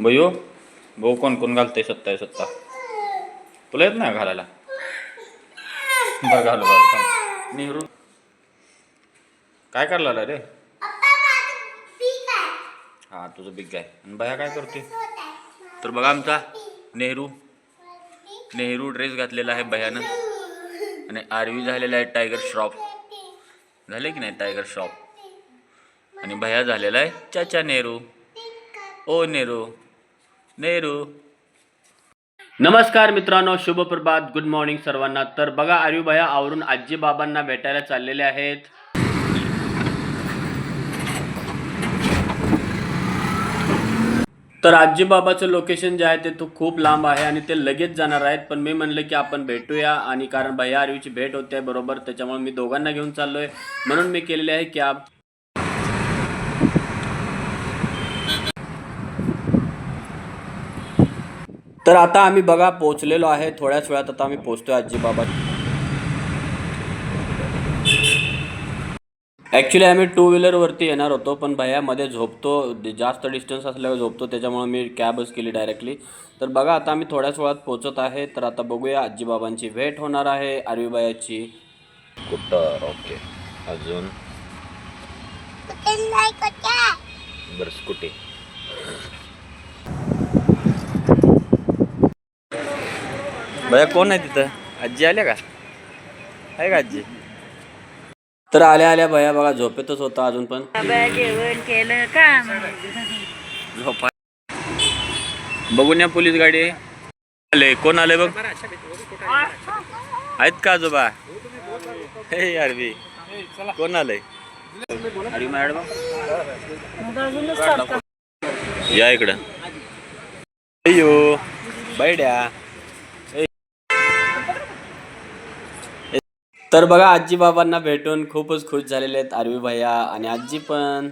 बयो भाऊ कोण कोण घालते सत्ता आहे सत्ता? तुला येत नाही घालायला? बरं घालू घालू नेहरू. काय करायला रे? हा तुझं बिग आहे. आणि बया काय करते तर बघा आमचा नेहरू. नेहरू ड्रेस घातलेला आहे भयानं. आणि आरवी झालेला आहे टायगर श्रॉफ झाले की नाही टायगर श्रॉफ आणि भया झालेला आहे चाचा नेहरू. ओ नेहरू. नेहरू. नमस्कार मित्रांनो शुभ प्रभात गुड मॉर्निंग सर्वांना. तर बघा आरवी आवरून आजी बाबांना भेटायला चाललेले आहेत. तर आजी बाबाचं लोकेशन जे आहे ते तो खूप लांब आहे आणि ते लगेच जाणार आहेत. पण मी म्हणलं की आपण भेटूया आणि कारण भैया आर्यूची भेट होते बरोबर. त्याच्यामुळे मी दोघांना घेऊन चाललोय. म्हणून मी केलेले आहे की तर आता आम्ही बघा पोहोचलेलो आहे. थोड्याच वेळात आता आम्ही पोहोचतोय आजी बाबा ॲक्च्युली आम्ही टू व्हीलरवरती येणार होतो पण भैया मध्ये झोपतो. जास्त डिस्टन्स असल्यावर झोपतो त्याच्यामुळे मी कॅबच केली डायरेक्टली तर बघा आता आम्ही थोड्याच वेळात पोहोचत आहे. तर आता बघूया आजीबाबांची भेट होणार आहे आरवीबायाची कुठं? ओके अजून? बरं स्कूटी भैया कोण आहे तिथं? आजी आल्या का? आहे का आजी? तर आल्या आल्या भैया बघा झोपेतच होता अजून पण. बाबा जेवण केलं का झोपा. बघून या पोलीस गाडी. आले कोण आले बघ? आहेत का आजोबा? हे अरबी कोण आलंय अरे मॅडम? या इकडं. अय्यो बैड्या ए. तर बघा आजी बाबांना भेटून खूपच खुश झालेले आहेत आरवी भैया आणि आजी पण.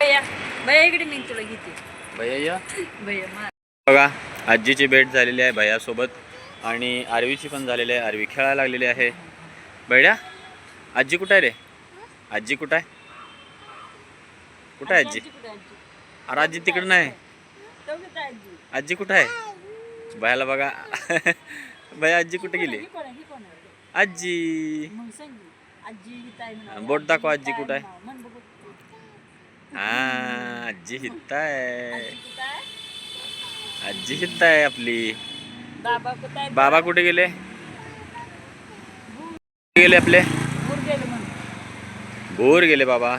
भैया भैया इकडे मी तुला घेते. भैया या. भैया मा बघा आजीची भेट झालेली आहे भैयासोबत आणि आरवीची पण झालेली आहे. आरवी खेळायला लागलेली आहे. बैड्या आजी कुठं आहे रे? आजी कुठं आहे? कुठं आहे आजी? अरे आजी तिकडं नाही. आजी कुठं आहे? भैयाला बघा. भैया आजी कुठे गेली? आजी. बोट दाखव आजी कुठं आहे. हा आजी हित्त आहे? आजी हित्त आहे आपली. बाबा कुठे बाबा कुठे गेले? कुठे गेले आपले? गेलं म्हणून भोर गेले बाबा.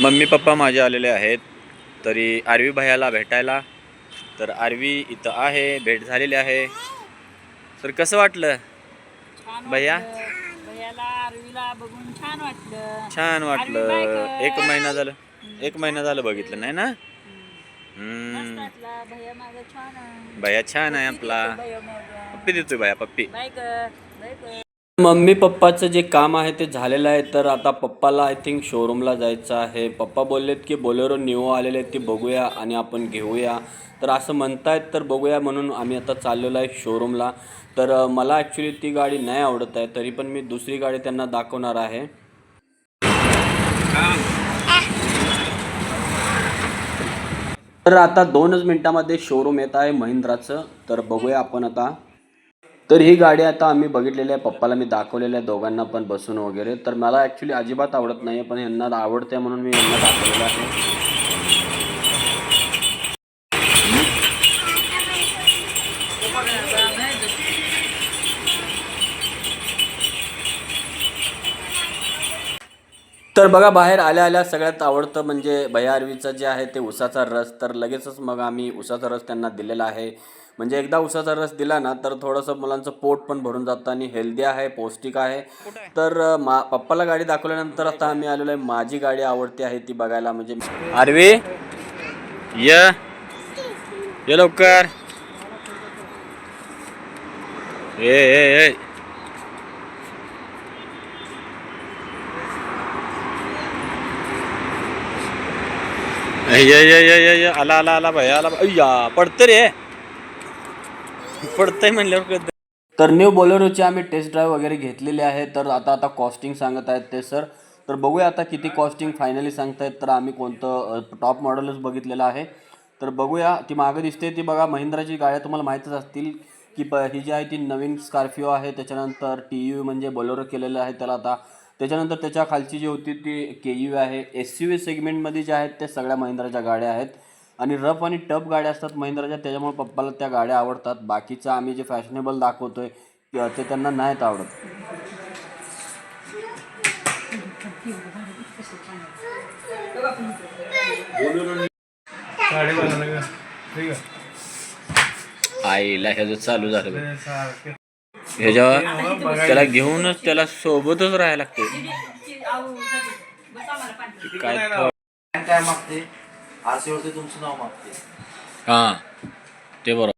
मम्मी पप्पा माझे आलेले आहेत. तरी आरवी भैयाला भेटायला तर आरवी इथं आहे भेट झालेली आहे. तर कसं वाटलं? भैया? आरवीला बघून छान वाटलं. छान वाटलं. एक महिना झालं. एक महिना झालं बघितलं नाही ना? भैया छान आहे. आपला. पप्पी देतोय भैया पप्पी. मम्मी पप्पाचं जे काम आहे ते झालेलं आहे तर आता पप्पाला आय थिंक शोरूमला जायचं आहे. पप्पा बोललेत की बोलेरो निओ आलेले आहेत ती बघूया आणि आपण घेऊया. तर असं म्हणतायत तर बघूया म्हणून आम्ही आता चाललेलो आहे शोरूमला तर मला ॲक्च्युली ती गाडी नाही आवडत आहे तरी पण मी दुसरी गाडी त्यांना दाखवणार आहे. तर आता दोनच मिनटामध्ये शोरूम येत आहे महिंद्राचं. तर बघूया आपण आता. तर ही गाडी आता आम्ही बघितलेली आहे पप्पाला मी दाखवलेल्या आहे दोघांना पण बसून वगैरे. तर मला ॲक्च्युली अजिबात आवडत नाही पण यांना आवडते म्हणून मी यांना दाखवलेलं आहे. तर बघा बाहेर आल्या आल्या सगळ्यात आवडतं म्हणजे भैयारवीचं जे आहे ते उसाचा रस. तर लगेचच मग आम्ही उसाचा रस त्यांना दिलेला आहे. म्हणजे एकदा उसाचा रस दिला ना तर थोडंसं मुलांचं पोट पण भरून जातं आणि हेल्दी आहे पौष्टिक आहे. तर मा पप्पाला गाडी दाखवल्यानंतर आता आम्ही आलेलो आहे. माझी गाडी आवडती आहे ती बघायला म्हणजे आरवी? य. ये लवकर. ए ए ए. ये ये ये ये ये. आला आला आला भैया आला अय्या पडते रे. पडतंय म्हणल्यावर कळत तर न्यू बोलेरोची आम्ही टेस्ट ड्राईव्ह वगैरे घेतलेली आहे तर आता आता कॉस्टिंग सांगत आहेत ते सर तर बघूया आता किती कॉस्टिंग फायनली सांगतायत. तर आम्ही कोणतं टॉप मॉडेलच बघितलेलं आहे. तर बघूया ती मागं दिसते ती बघा. महिंद्राची गाड्या तुम्हाला माहीतच असतील की प ही जी आहे ती नवीन स्कॉर्पिओ आहे. त्याच्यानंतर टी यू म्हणजे बोलेरो केलेलं आहे त्याला आता. त्याच्यानंतर त्याच्या खालची जी होती ती के यू आहे. एस यू व्ही सेगमेंटमध्ये जे आहेत ते सगळ्या महिंद्राच्या गाड्या आहेत. आणि रफ आणि टफ गाड्या असतात महिंद्राच्या त्याच्यामुळे पप्पाला त्या गाड्या आवडतात. बाकीचं आम्ही जे फॅशनेबल दाखवतोय ते ते त्यांना नाहीत आवडत. आहे. आईला ह्याचं चालू झालं ह्याच्यावर त्याला घेऊनच त्याला सोबतच राहायला लागते काय थ- काय मागते? आरसीवरती तुमचं नाव मागते. हा ते बरोबर.